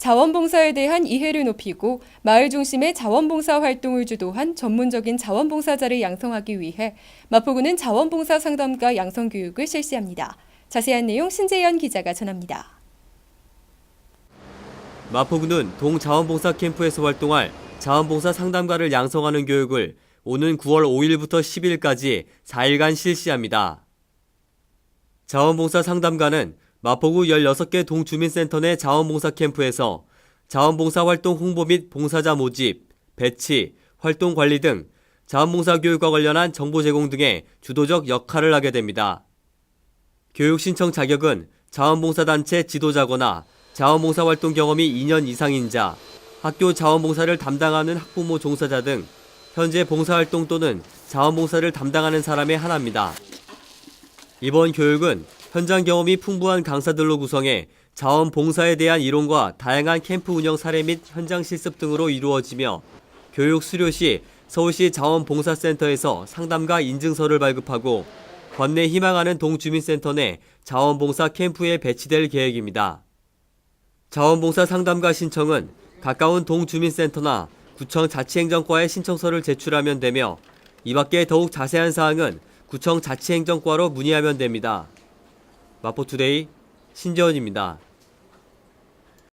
자원봉사에 대한 이해를 높이고 마을 중심의 자원봉사 활동을 주도한 전문적인 자원봉사자를 양성하기 위해 마포구는 자원봉사 상담과 양성 교육을 실시합니다. 자세한 내용 신재현 기자가 전합니다. 마포구는 동자원봉사 캠프에서 활동할 자원봉사 상담가를 양성하는 교육을 오는 9월 5일부터 10일까지 4일간 실시합니다. 자원봉사 상담가는 마포구 16개 동주민센터 내 자원봉사 캠프에서 자원봉사 활동 홍보 및 봉사자 모집, 배치, 활동 관리 등 자원봉사 교육과 관련한 정보 제공 등의 주도적 역할을 하게 됩니다. 교육 신청 자격은 자원봉사단체 지도자거나 자원봉사 활동 경험이 2년 이상인 자, 학교 자원봉사를 담당하는 학부모 종사자 등 현재 봉사활동 또는 자원봉사를 담당하는 사람의 하나입니다. 이번 교육은 현장 경험이 풍부한 강사들로 구성해 자원 봉사에 대한 이론과 다양한 캠프 운영 사례 및 현장 실습 등으로 이루어지며 교육 수료 시 서울시 자원봉사센터에서 상담가 인증서를 발급하고 관내 희망하는 동주민센터 내 자원봉사 캠프에 배치될 계획입니다. 자원봉사 상담가 신청은 가까운 동주민센터나 구청 자치행정과에 신청서를 제출하면 되며 이 밖에 더욱 자세한 사항은 구청 자치행정과로 문의하면 됩니다. 마포투데이 신재원입니다.